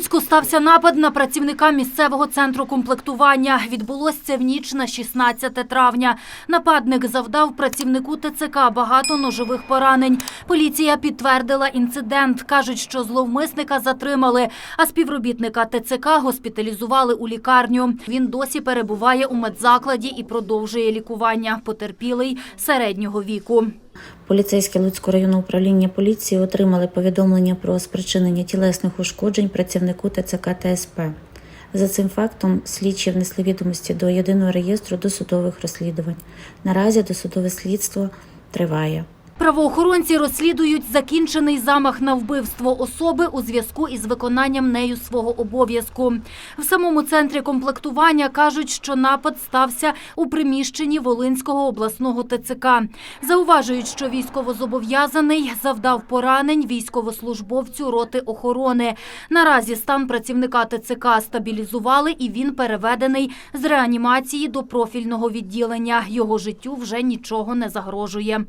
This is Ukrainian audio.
Луцьку стався напад на працівника місцевого центру комплектування. Відбулося це в ніч на 16 травня. Нападник завдав працівнику ТЦК багато ножових поранень. Поліція підтвердила інцидент. Кажуть, що зловмисника затримали, а співробітника ТЦК госпіталізували у лікарню. Він досі перебуває у медзакладі і продовжує лікування. Потерпілий середнього віку. Поліцейське Луцького районного управління поліції отримали повідомлення про спричинення тілесних ушкоджень працівнику ТЦК та СП. За цим фактом слідчі внесли відомості до єдиного реєстру досудових розслідувань. Наразі досудове слідство триває. Правоохоронці розслідують закінчений замах на вбивство особи у зв'язку із виконанням нею свого обов'язку. В самому центрі комплектування кажуть, що напад стався у приміщенні Волинського обласного ТЦК. Зауважують, що військовозобов'язаний завдав поранень військовослужбовцю роти охорони. Наразі стан працівника ТЦК стабілізували і він переведений з реанімації до профільного відділення. Його життю вже нічого не загрожує.